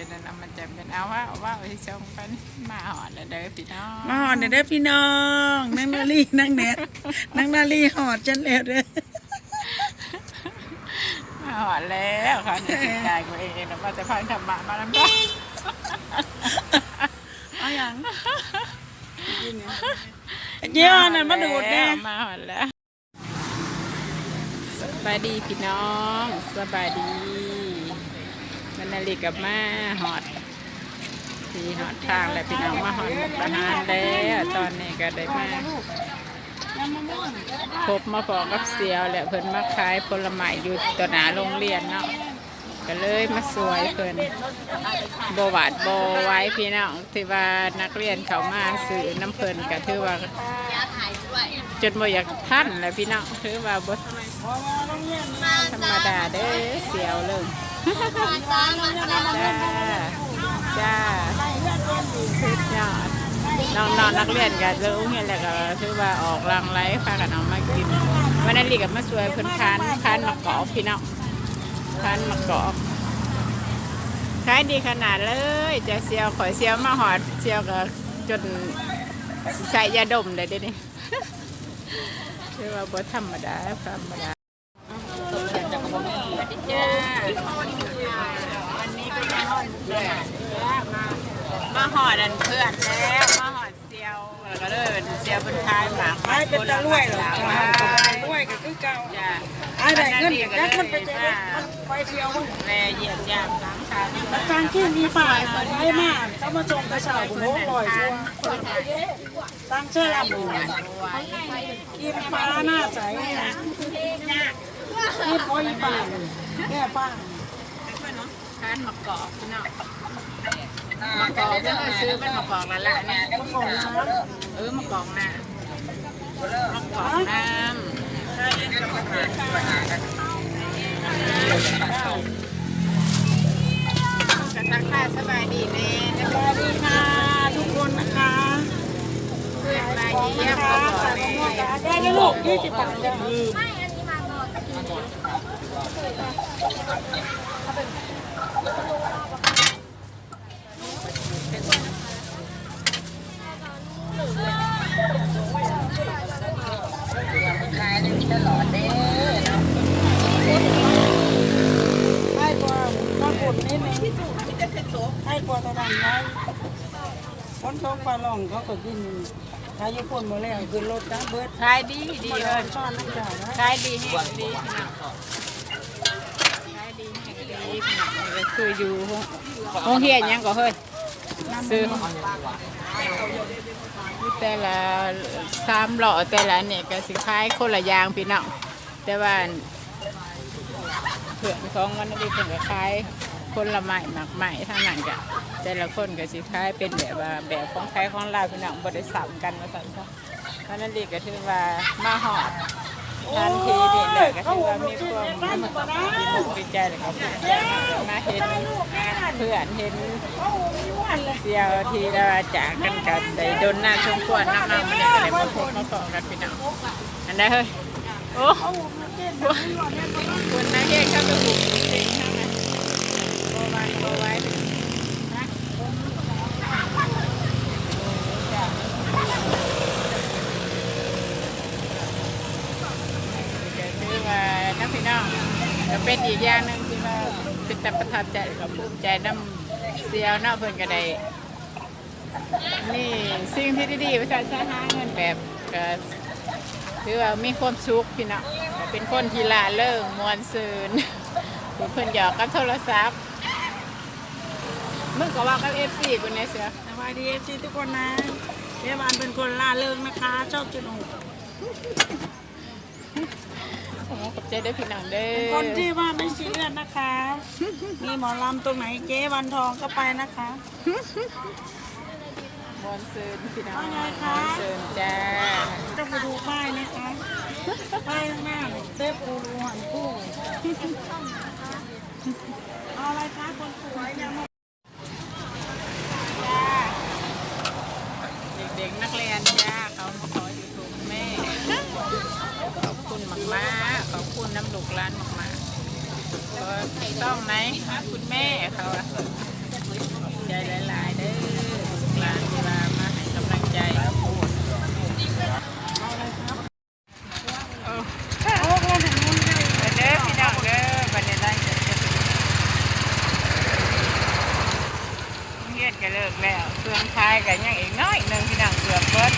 ดี๋ยวนั้นนะมันจะเป็นเอาว่าเอาว่าไปชมกันมาหอดแล้วเด้อพี่น้องมาหอดเด้อพี่น้องนั่งนาลีนั่งแหนนั่งนาลีหอดจันแล้วเด้อมาหอดแล้วค่ะในจิตใจตัวเองนะว่าจะพังธรรมะมาแล้วก็เอาอย่างเยี่ยนั่นมาดูดแน่มาหอดแล้วสบายดีพี่น้องสบายดีมั นาฬิกับมาหอดที่หอดทางแล้วพี่น้องมาหอดมุกดาหารแล้วตอนนี้ก็ได้มาพบมาพอกับเสียวแหละเพิ่นมาขายผลไม้อยู่ต่อหน้าโรงเรียนเนาะก็เลยมาสวยเพิ่นบวาดบไว้พี่น้องที่ว่านักเรียนเขามาซื้อน้ำเพิ่นก็ถือว่าจนบ่อยากท่านแหละพี่น้องถือว่าบ่ธรรมดาเด้อเสียวเลย จ้าจ้าสุดยอดน้องๆนักเรียนก็เลิกเรียนแล้วก็ถือว่าออกรังไรพากับนเอามากินวันนั้นลีกับมาสวยเพิ่นคานคานมะกอกพี่น้องคานมะกอกขายดีขนาดเลยจะเซียวข่อยเซียวมาหอดเซียวก็จนใส่ยาดมเลยเดี๋ยวนี้คือว่าบ่ธรรมดาธรรมดาจ้าวันนี้ก็ มาหอดเพื่อนมามาหอดอันเพื่อนแล้วมาหอดเซียวแล้วก็เลยเป็นเซียวเป็นทายหมากไอ้เป็นตะลุ่ยเหรอตะลุ่ยก็คือเก่าจ้าไอ้ได้เงินยักมันไปเจอมันไปเที่ยวมันแลเหยียบยามสังขารแล้วทางที่มีฝ่ายมันให้มากเขามาส่งกระชาผมโอ้ลอยตัวตั้งเชื่อลำบุกินปลาหน้าใสกินโอ้ยป่าแก่ป้า นมะกอกพี่น้องมะกอกเพิ่งเคยซื้อเป็นมะกอกแล้วล่ะเนี่ยของน้เออมะกอกน้ำมะกอกน้ำกันทักทายสบายดีแน่สวัสดีค่ะ ทุกคนนะคะเพื่อนมาเยี่ยนะมคะมาบอกใส่เลมะม่วงยได้ได้ลูกยี่สิบบาทจ้ะให้กว่าก็กดนิดนึงให้กว่าตะวันไว้คนท้องปลาหลองเขาก็กินถ้าญี่ปุ่นมาแล้วคือรถนะเบิร์ดขายดีดีเลยช้อนน้ำจ่ายนะขายดีแห่งดีพี่น้องขายดีแห่งดีพี่น้องนี่ก็คืออยู่ห้องเฮียนยังก็เฮ้ยซื้อ แต่ละสามหล่อแต่ละเนี่ยก็สิขายคนละยางพี่น้องแต่ว่าเผื่อนของมันนี่เป็นก็ขายคนละไม้หมักไม้ทั้งนั้นกะแต่ละคนก็สิขายเป็นแบบว่าแบบของใครของเราพี่น้องบ่ได้สับกันมาสั่นซะเพราะนั้นดีก็ถือว่ามาหอด ทันทีนี่เลยก็ถือว่ามีความดีใจเลยครับมาเห็นเพื่อนเห็นเสียวที่เราจากกันกันได้โดนหน้าชมควรน้ำน้ำมันเนี่ยก็เลยมาพบมาเกาะกันพี่น้องอันได้นเฮ้ยโอ้คุณนะเฮ้เข้าไปบุกจริงใช่ไหมโบไว้โบไว้นะก็คือว่าน้ำพี่น้อง ก็เป็นอีกอย่างหนึ่งที่ว่าเป็นแต่ประทับใจกับภูมิใจน้ำเสียวเนาะเพิ่นก็ได้นี่สิ่งที่ดีๆประชาชนหาเงินแบบก็ถือว่ามีความสุขพี่น้องเป็นคนที่ลาเริงมวนซืนเพิ่นหยอกกับโทรศัพท์มึงก็ว่ากับเอฟซีคนนี้เสือสวัสดีเอฟซีทุกคนนะเจ๊วานเป็นคนล่าเริงนะคะ ชอบกินหนู ผมขอบใจด้วยพี่น้องเด้คนอที่ว่าไม่ซีเรียสนะคะ มีหมอลำตรงไหนเจ๊วันทองก็ไปนะคะมวนซืนพี่น้องว่าไงมคะวนซืนจ้าต้องไปดูป้ายนะคะป้ายข้างหน้าเนี่ยเต้ปูรูหันคู่เอาอะไรคะคนสวยเนี่ยมาจ้า มากขอบคุณน้ำลูกร้านมากมากต้องไหมคุณแม่เขาอะใจหลายๆเด้อร้านเวลามาให้กำลังใจก็เลิกแล้วเครื่องคายกันยังอีกน้อยหนึ่งพี่น้องเกือบเบิด